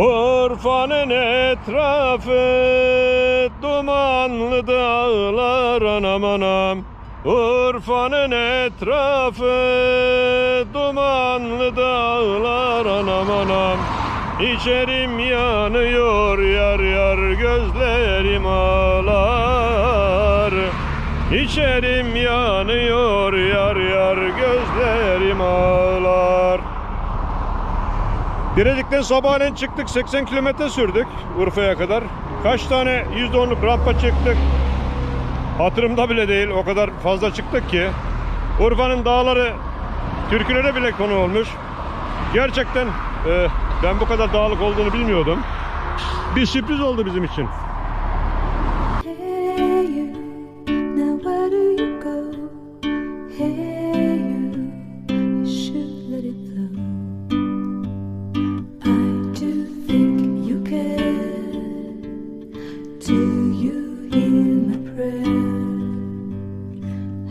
Urfa'nın etrafı dumanlı dağlar anam anam. Urfa'nın etrafı dumanlı dağlar anam anam. İçerim yanıyor yar yar gözlerim ağlar. İçerim yanıyor yar yar gözlerim ağlar Birecik'ten sabahleyin çıktık 80 kilometre sürdük Urfa'ya kadar. Kaç tane %10'luk rampa çıktık. Hatırımda bile değil o kadar fazla çıktık ki. Urfa'nın dağları türkülere bile konu olmuş. Gerçekten e, ben bu kadar dağlık olduğunu bilmiyordum. Bir sürpriz oldu bizim için.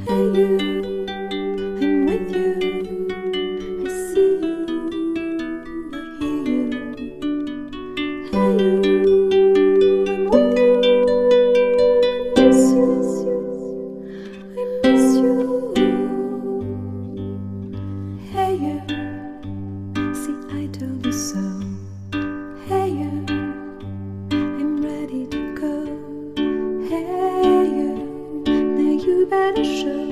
and you. 的手。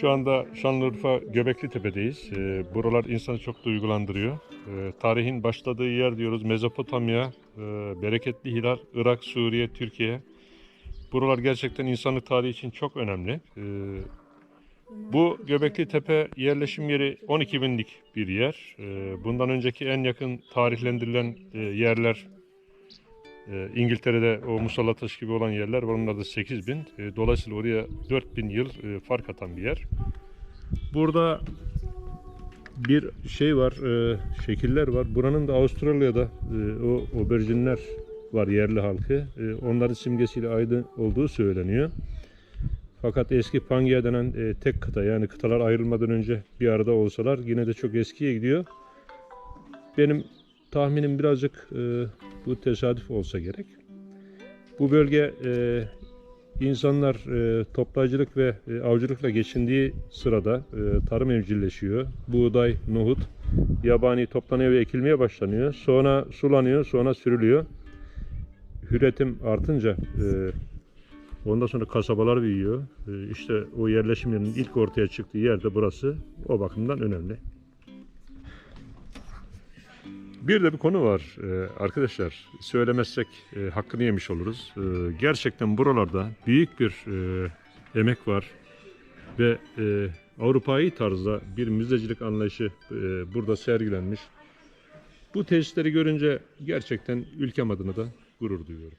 Şu anda Şanlıurfa Göbekli Tepe'deyiz. Ee, buralar insanı çok duygulandırıyor. Ee, tarihin başladığı yer diyoruz Mezopotamya, e, bereketli Hilal, Irak, Suriye, Türkiye. Buralar gerçekten insanlık tarihi için çok önemli. Ee, bu Göbekli Tepe yerleşim yeri 12 binlik bir yer. Ee, bundan önceki en yakın tarihlendirilen e, yerler e, İngiltere'de o Musalla Taşı gibi olan yerler var. Onlar da 8 bin. E, dolayısıyla oraya 4 bin yıl e, fark atan bir yer. Burada bir şey var, e, şekiller var. Buranın da Avustralya'da e, o oberjinler var yerli halkı. E, onların simgesiyle aynı olduğu söyleniyor. Fakat eski Pangea denen e, tek kıta yani kıtalar ayrılmadan önce bir arada olsalar yine de çok eskiye gidiyor. Benim tahminim birazcık e, bu tesadüf olsa gerek. Bu bölge e, insanlar e, toplayıcılık ve e, avcılıkla geçindiği sırada e, tarım evcilleşiyor. Buğday, nohut, yabani toplanıyor ve ekilmeye başlanıyor. Sonra sulanıyor, sonra sürülüyor. Üretim artınca e, ondan sonra kasabalar büyüyor. E, işte o yerleşim yerinin ilk ortaya çıktığı yer de burası. O bakımdan önemli. Bir de bir konu var e, arkadaşlar. Söylemezsek e, hakkını yemiş oluruz. E, gerçekten buralarda büyük bir emek var ve Avrupa'yı tarzda bir müzecilik anlayışı burada sergilenmiş. Bu tesisleri görünce gerçekten ülkem adına da gurur duyuyorum.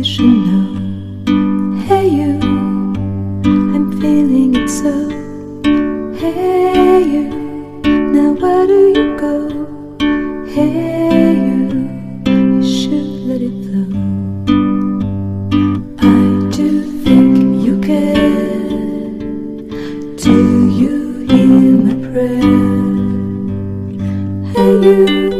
tishina. Hey you, I'm feeling it so. Hey you, now where do you go? Hey you, you should let it flow. I do think you care. Do you hear my prayer? Hey you.